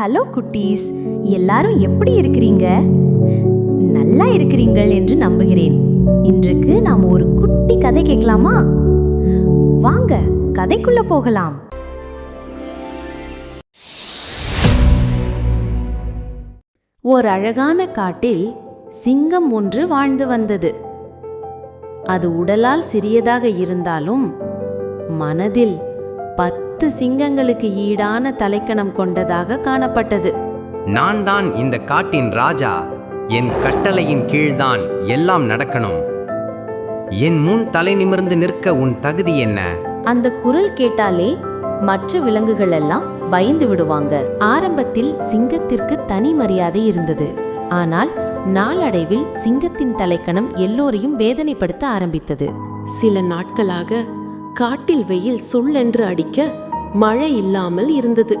Hello குட்டீஸ் எல்லாரும் எப்படி இருக்கிறீங்க? நல்லா இருக்கிறீங்கள் என்று நம்புகிறேன். இன்றைக்கு நாம் ஒரு குட்டி கதை கேட்கலாமா? வாங்க கதைக்குள்ள போகலாம். ஓர் அழகான காட்டில் சிங்கம் ஒன்று வாழ்ந்து வந்தது. அது உடலால் சிறியதாக இருந்தாலும் மனதில் பத்து சிங்கங்களுக்கு ஈடான தலைக்கணம் கொண்டதாக காணப்பட்டது. நான் தான் இந்த காட்டின் ராஜா. என் கட்டளையின் கீழ்தான் எல்லாம் நடக்கணும். என் முன் தலை நிமிர்ந்து நிற்க உன் தகுதி என்ன? அந்த குரல் கேட்டாலே மற்ற விலங்குகள் எல்லாம் பயந்து விடுவாங்க. ஆரம்பத்தில் சிங்கத்திற்கு தனி மரியாதை இருந்தது. ஆனால் நாளடைவில் சிங்கத்தின் தலைக்கணம் எல்லோரையும் வேதனைப்படுத்த ஆரம்பித்தது. சில நாட்களாக காட்டில் வெயில் சொல்லென்று அடிக்க மழை இல்லாமல் இருந்தது.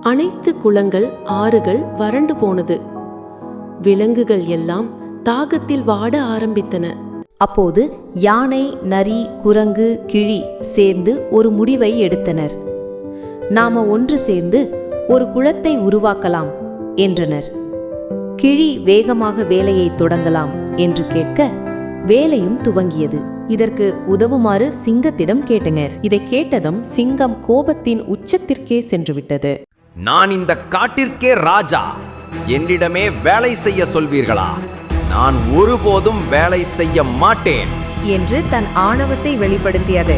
அனைத்து குளங்கள் ஆறுகள் வறண்டு போனது. விலங்குகள் எல்லாம் தாகத்தில் வாட ஆரம்பித்தன. அப்போது யானை நரி குரங்கு கிழி சேர்ந்து ஒரு முடிவை எடுத்தனர். நாம ஒன்று சேர்ந்து ஒரு குளத்தை உருவாக்கலாம் என்றனர். கிழி வேகமாக வேலையை தொடங்கலாம் என்று கேட்க வேலையும் துவங்கியது. இதற்கு உதவுமாறு சிங்கத்திடம் கேட்டனர். இதை கேட்டதும் சிங்கம் கோபத்தின் உச்சத்திற்கே சென்றுவிட்டது. நான் இந்த காட்டிற்கே ராஜா. என்னிடமே வேலை செய்ய சொல்வீர்களா? நான் ஒருபோதும் வேலை செய்ய மாட்டேன். என்று தன் ஆணவத்தை வெளிப்படுத்தியது.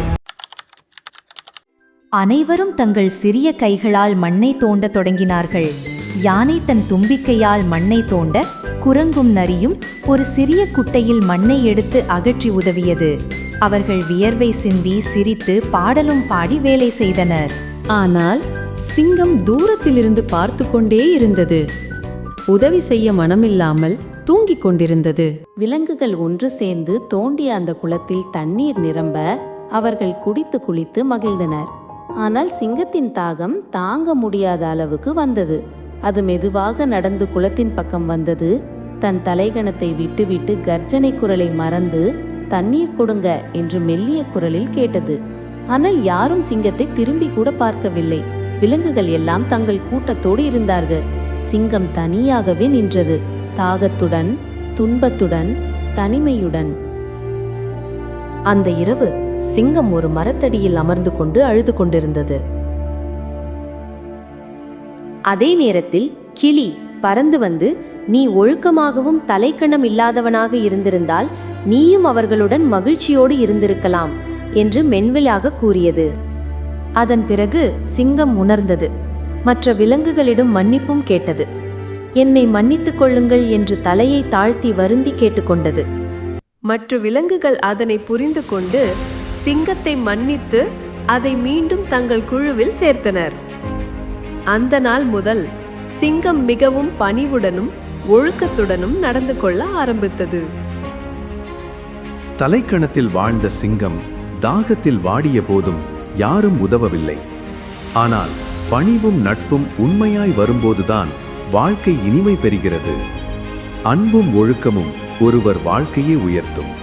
அனைவரும் தங்கள் சிறிய கைகளால் மண்ணை தோண்டத் தொடங்கினார்கள். யானை தன் தும்பிக்கையால் மண்ணை தோண்ட குரங்கும் நரியும் ஒரு சிறிய குட்டையில் மண்ணை எடுத்து அகற்றி உதவியது. அவர்கள் வியர்வை சிந்தி சிரித்து பாடலும் பாடி வேலை செய்தனர். ஆனால் சிங்கம் தூரத்திலிருந்து பார்த்து கொண்டே இருந்தது. உதவி செய்ய மனமில்லாமல் தூங்கிக் கொண்டிருந்தது. விலங்குகள் ஒன்று சேர்ந்து தோண்டிய அந்த குளத்தில் தண்ணீர் நிரம்ப அவர்கள் குடித்து குளித்து மகிழ்ந்தனர். ஆனால் சிங்கத்தின் தாகம் தாங்க முடியாத அளவுக்கு வந்தது. அது மெதுவாக நடந்து குளத்தின் பக்கம் வந்தது. தன் தலைகணத்தை விட்டுவிட்டு கர்ஜனை குரலை மறந்து தண்ணீர் கொடுங்க என்று மெல்லிய குரலில் கேட்டது. ஆனால் யாரும் சிங்கத்தை திரும்பி கூட பார்க்கவில்லை. விலங்குகள் எல்லாம் தங்கள் கூட்டத்தோடு இருந்தார்கள். சிங்கம் தனியாகவே நின்றது. தாகத்துடன் துன்பத்துடன் தனிமையுடன். அந்த இரவு சிங்கம் ஒரு மரத்தடியில் அமர்ந்து கொண்டு அழுது கொண்டிருந்தது. அதே நேரத்தில் கிளி பறந்து வந்து நீ ஒழுக்கமாகவும் தலைக்கணம் இல்லாதவனாக இருந்திருந்தால் நீயும் அவர்களுடன் மகிழ்ச்சியோடு இருந்திருக்கலாம் என்று மென்விலாக கூறியது. அதன் பிறகு சிங்கம் உணர்ந்தது. மற்ற விலங்குகளிடம் மன்னிப்பும் கேட்டது. என்னை மன்னித்துக் கொள்ளுங்கள் என்று தலையை தாழ்த்தி வருந்தி கேட்டுக்கொண்டது. மற்ற விலங்குகள் அதனை புரிந்து கொண்டு சிங்கத்தை மன்னித்து அதை மீண்டும் தங்கள் குழுவில் சேர்த்தனர். அந்த நாள் முதல் சிங்கம் மிகவும் பணிவுடனும் ஒழுக்கத்துடனும் நடந்து கொள்ள ஆரம்பித்தது. தலைக்கணத்தில் வாழ்ந்த சிங்கம் தாகத்தில் வாடிய போதும் யாரும் உதவவில்லை. ஆனால் பணிவும் நட்பும் உண்மையாய் வரும்போதுதான் வாழ்க்கை இனிமை பெறுகிறது. அன்பும் ஒழுக்கமும் ஒருவர் வாழ்க்கையை உயர்த்தும்.